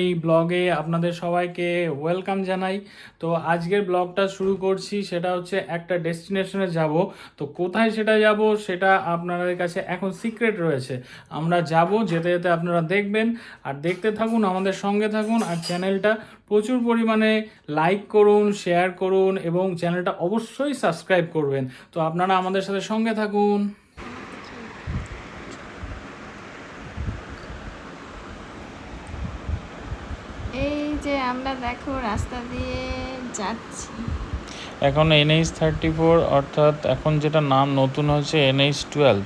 এই ব্লগে আপনাদের সবাইকে ওয়েলকাম জানাই। তো আজকের ব্লগটা শুরু করছি, সেটা হচ্ছে একটা ডেস্টিনেশনে যাব। তো কোথায় সেটা যাব, সেটা আপনাদের কাছে এখন সিক্রেট রয়েছে। আমরা যাব, যেতে যেতে আপনারা দেখবেন। আর দেখতে থাকুন, আমাদের সঙ্গে থাকুন। আর চ্যানেলটা প্রচুর পরিমাণে লাইক করুন শেয়ার করুন এবং চ্যানেলটা অবশ্যই সাবস্ক্রাইব করবেন। তো আপনারা আমাদের সাথে সঙ্গে থাকুন এই যে আমরা দেখো রাস্তা দিয়ে যাচ্ছি। এখন এনএইচ থার্টি ফোর অর্থাৎ এখন যেটা নাম নতুন হচ্ছে এনএইচ টুয়েলভ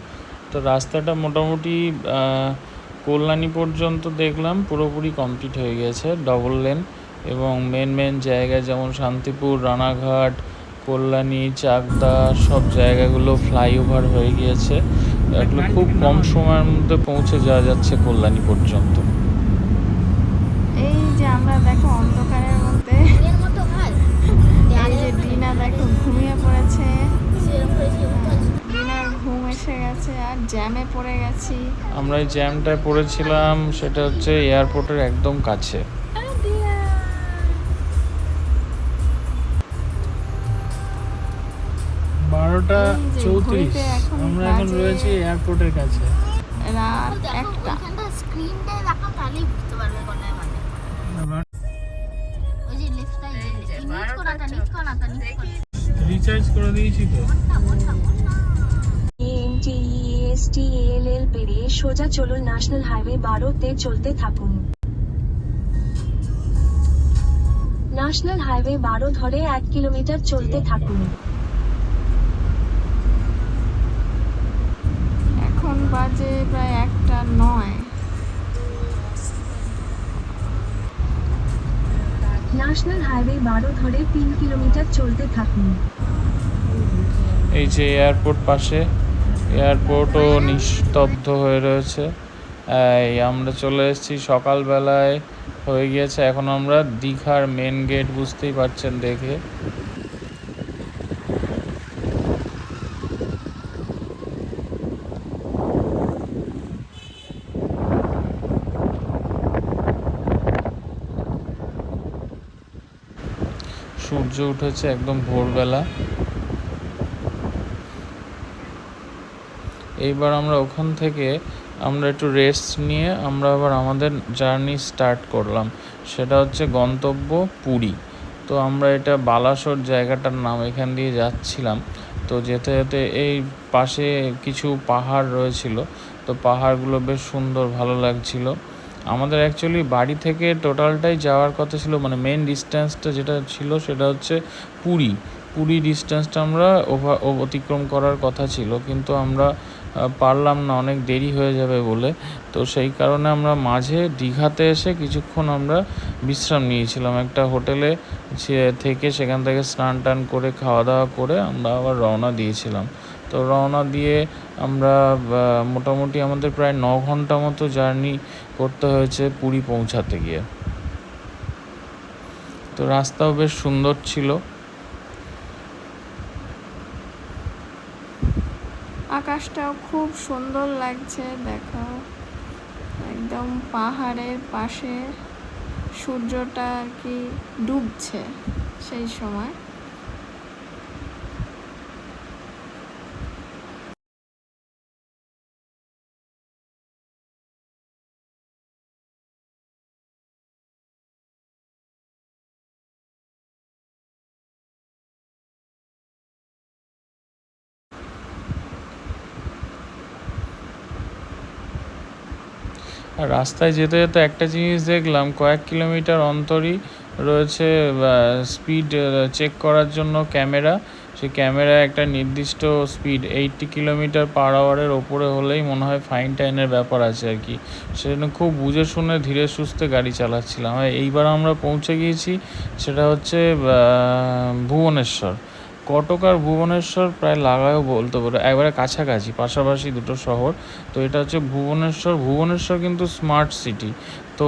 তো রাস্তাটা মোটামুটি কল্যাণী পর্যন্ত দেখলাম পুরোপুরি কমপ্লিট হয়ে গেছে ডবল লেন এবং মেন মেন জায়গা যেমন শান্তিপুর রানাঘাট কল্যাণী চাকদা সব জায়গাগুলো ফ্লাইওভার হয়ে গিয়েছে। এগুলো খুব কম সময়ের মধ্যে পৌঁছে যাওয়া যাচ্ছে কল্যাণী পর্যন্ত। আমরা দেখো অন্ধকারের মধ্যে। হয়। ডিনা দেখো ঘুমিয়ে পড়েছে। ডিনার ঘুম এসে গেছে আর জ্যামে পড়ে গেছি। আমরা এই জ্যামটায় পড়েছিলাম সেটা হচ্ছে এয়ারপোর্টের একদম কাছে। বারোটা এই চৌত্রিশ আমরা এখন রয়েছি এয়ারপোর্টের কাছে। রাত একটা। দেখো রিচার্জ করে দিয়েছি তো। পেরিয়ে সোজা চলুন ন্যাশনাল হাইওয়ে বারোতে চলতে থাকুন। ন্যাশনাল হাইওয়ে বারো ধরে এক কিলোমিটার চলতে থাকুন। ন্যাশনাল হাইওয়ে বারো ধরে তিন কিলোমিটার চলতে থাকুন। এই যে এয়ারপোর্ট পাশে, এয়ারপোর্টও নিস্তব্ধ হয়ে রয়েছে। এই, আমরা চলে এসেছি সকালবেলায়। হয়ে গিয়েছে, এখন আমরা দীঘার মেন গেট বুঝতেই পারছেন দেখে। সূর্য উঠেছে একদম ভোরবেলা। এইবার আমরা ওখান থেকে আমরা একটু রেস্ট নিয়ে আমরা আবার আমাদের জার্নি স্টার্ট করলাম। সেটা হচ্ছে গন্তব্য পুরী। তো আমরা এটা বালাসোর জায়গাটার নাম এখান দিয়ে যাচ্ছিলাম। তো যেতে যেতে এই পাশে কিছু পাহাড় রয়েছিল। তো পাহাড়গুলো বেশ সুন্দর, ভালো লাগছিল। আমাদের অ্যাকচুয়ালি বাড়ি থেকে টোটালটাই যাওয়ার কথা ছিল মানে মেন ডিস্টেন্সটা যেটা ছিল সেটা হচ্ছে পুরী। পুরী ডিস্টেন্সটা আমরা ওভা- ও- অতিক্রম করার কথা ছিল, কিন্তু আমরা পারলাম না, অনেক দেরি হয়ে যাবে বলে। তো সেই কারণে আমরা মাঝে দীঘাতে এসে কিছুক্ষণ আমরা বিশ্রাম নিয়েছিলাম। একটা হোটেলে থেকে সেখান থেকে স্নান টান করে খাওয়া দাওয়া করে আমরা আবার রওনা দিয়েছিলাম। তো রওনা দিয়ে আমরা মোটামুটি আমাদের প্রায় ন ঘণ্টা মতো জার্নি করতে হয়েছে পুরী পৌঁছাতে গিয়ে। তো রাস্তাও বেশ সুন্দর ছিল। আকাশটাও খুব সুন্দর লাগছে দেখো একদম পাহাড়ের পাশে সূর্যটা আর কি ডুবছে সেই সময়। আর রাস্তায় যেতে যেতে একটা জিনিস দেখলাম, কয়েক কিলোমিটার অন্তরই রয়েছে স্পিড চেক করার জন্য ক্যামেরা। সেই ক্যামেরা একটা নির্দিষ্ট স্পিড এইটটি কিলোমিটার পার আওয়ারের ওপরে হলেই মনে হয় ফাইন টাইনের ব্যাপার আছে আর কি। সেজন্য খুব বুঝে শুনে ধীরে সুস্থে গাড়ি চালাচ্ছিলাম। এইবার আমরা পৌঁছে গিয়েছি, সেটা হচ্ছে ভুবনেশ্বর। কটক আর ভুবনেশ্বর প্রায় লাগায়ও বলতে পারো, একবারে কাছাকাছি, পাশাপাশি দুটো শহর। তো এটা হচ্ছে ভুবনেশ্বর ভুবনেশ্বর কিন্তু স্মার্ট সিটি তো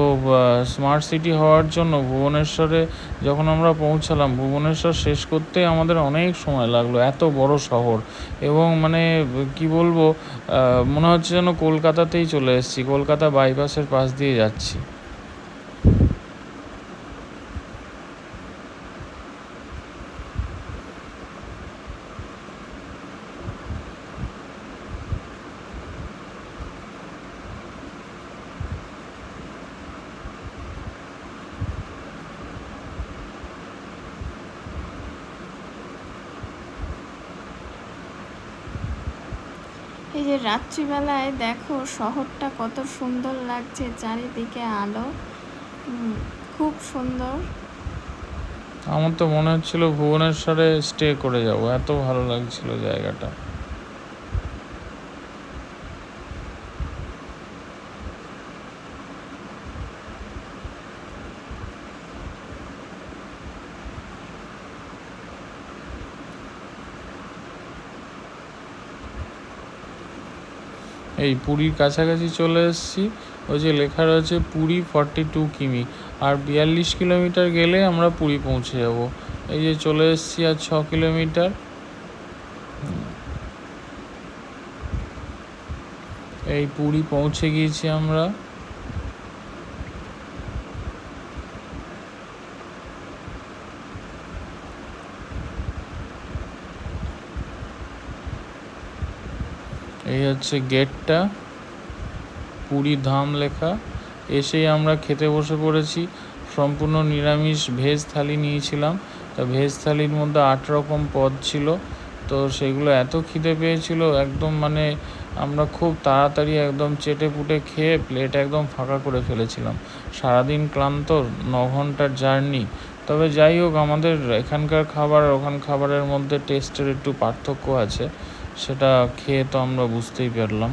স্মার্ট সিটি হওয়ার জন্য ভুবনেশ্বরে যখন আমরা পৌঁছালাম, ভুবনেশ্বর শেষ করতে আমাদের অনেক সময় লাগল, এত বড় শহর। এবং মানে কি বলব মনে হচ্ছে যেন কলকাতাতেই চলে এসেছি, কলকাতা বাইপাসের পাশ দিয়ে যাচ্ছি। যে রাত্রিবেলায় দেখো শহরটা কত সুন্দর লাগছে, চারিদিকে আলো। খুব সুন্দর। আমার তো মনে হচ্ছিল ভুবনেশ্বরে স্টে করে যাব, এত ভালো লাগছিল জায়গাটা। এই পুরীর কাছাকাছি চলে এসেছি। ওই যে লেখা রয়েছে পুরী ফর্টি টু কিমি। আর বিয়াল্লিশ কিলোমিটার গেলে আমরা পুরী পৌঁছে যাব। এই যে চলে এসেছি আর ছ কিলোমিটার। এই পুরী পৌঁছে গিয়েছি আমরা। এই হচ্ছে গেটটা, পুরী ধাম লেখা। এসেই আমরা খেতে বসে পড়েছি। সম্পূর্ণ নিরামিষ ভেজ থালি নিয়েছিলাম। তা ভেজ থালির মধ্যে আট রকম পদ ছিল। তো সেগুলো এত খিদে পেয়েছিল, একদম মানে আমরা খুব তাড়াতাড়ি একদম চেটে পুটে খেয়ে প্লেট একদম ফাঁকা করে ফেলেছিলাম। সারাদিন ক্লান্ত, ন ঘণ্টার জার্নি। তবে যাই হোক, আমাদের এখানকার খাবার ওখান খাবারের মধ্যে টেস্টের একটু পার্থক্য আছে। সেটা খেয়ে তো আমরা বুঝতেই পারলাম।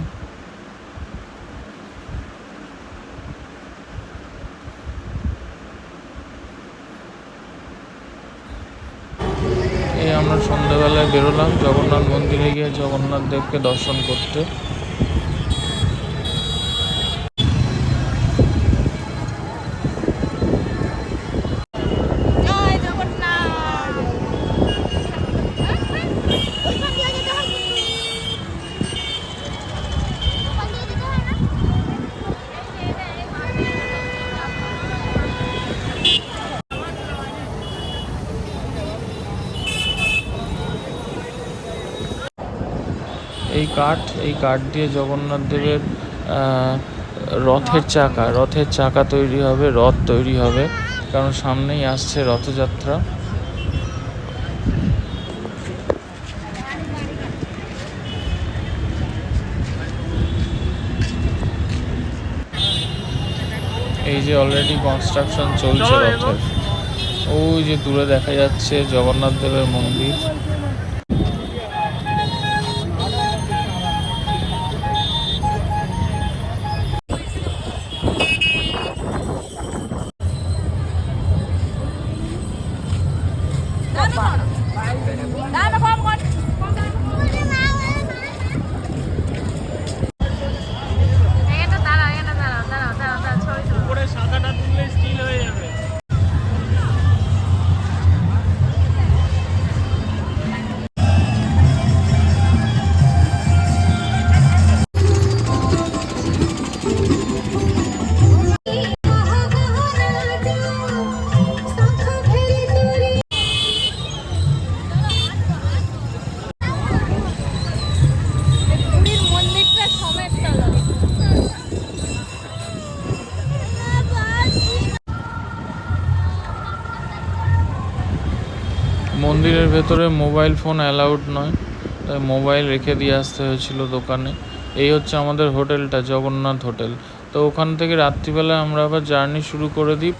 এই আমরা সন্ধ্যাবেলায় বেরোলাম, জগন্নাথ মন্দিরে গিয়ে জগন্নাথ দেবকে দর্শন করতে। কাঠ এই কাঠ দিয়ে জগন্নাথ দেবের রথের চাকা রথের চাকা তৈরি হবে রথ তৈরি হবে। কারণ সামনেই আসছে রথযাত্রা। এই যে অলরেডি কনস্ট্রাকশন চলছে রথের। ওই যে দূরে দেখা যাচ্ছে জগন্নাথ দেবের মন্দির। মন্দিরের ভেতরে মোবাইল ফোন অ্যালাউড নয়, তাই মোবাইল রেখে দিয়ে আসতে হয়েছিল দোকানে। এই হচ্ছে আমাদের হোটেলটা, জগন্নাথ হোটেল। তো ওখান থেকে রাত্রিবেলা আমরা আবার জার্নি শুরু করে দিই।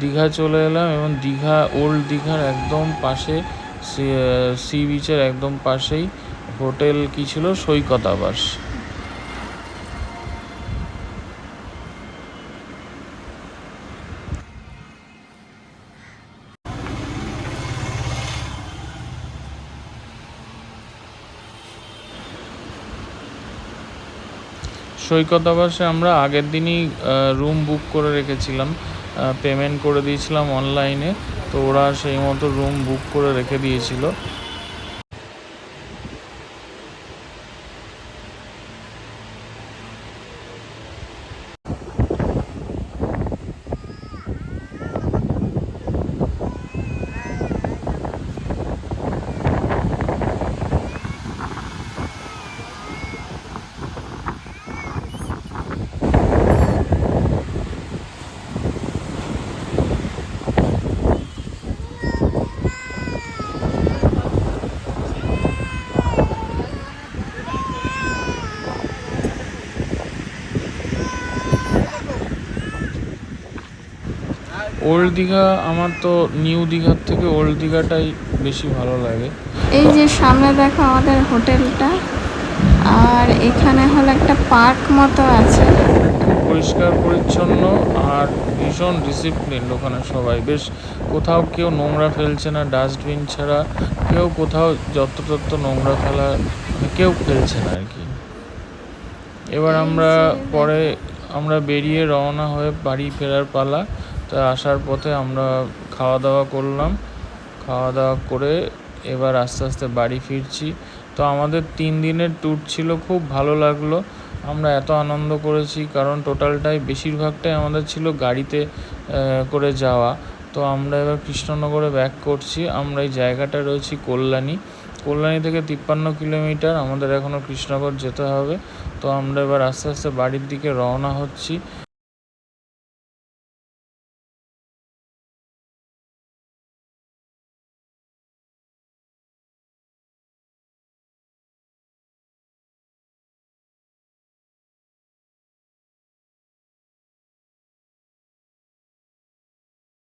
দীঘা চলে এলাম এবং দীঘা, ওল্ড দীঘার একদম পাশে সি, বিচের একদম পাশেই হোটেল কি ছিল? সৈকত আবাস। সৈকত আবাসে আমরা আগের দিনই রুম বুক করে রেখেছিলাম। পেমেন্ট করে দিয়েছিলাম অনলাইনে তো ওরা সেই মতো রুম বুক করে রেখে দিয়েছিল। ওল্ড দীঘা আমার তো নিউ দীঘার থেকে ওল্ড দীঘাটাই বেশি ভালো লাগে। এই যে সামনে দেখো আমাদের হোটেলটা আর এখানে হলো একটা পার্ক মতো আছে। পরিষ্কার পরিচ্ছন্ন আর ভীষণ ডিসিপ্লিন ওখানে সবাই। বেশ কোথাও কেউ নোংরা ফেলছে না ডাস্টবিন ছাড়া কেউ কোথাও যত তত নোংরা ফেলা মানে কেউ ফেলছে না আর কি। এবার আমরা পরে আমরা বেরিয়ে রওনা হয়ে বাড়ি ফেরার পালা। তা আসার পথে আমরা খাওয়া দাওয়া করলাম। খাওয়া দাওয়া করে এবার আস্তে আস্তে বাড়ি ফিরছি। তো আমাদের তিন দিনের ট্যুর ছিল, খুব ভালো লাগল। আমরা এত আনন্দ করেছি, কারণ টোটালটাই বেশিরভাগটাই আমাদের ছিল গাড়িতে করে যাওয়া। তো আমরা এবার কৃষ্ণনগরে ব্যাক করছি। আমরা এই জায়গাটা রয়েছি কল্যাণী। কল্যাণী থেকে তিপ্পান্ন কিলোমিটার, আমাদের এখনও কৃষ্ণনগর যেতে হবে। তো আমরা এবার আস্তে আস্তে বাড়ির দিকে রওনা হচ্ছি।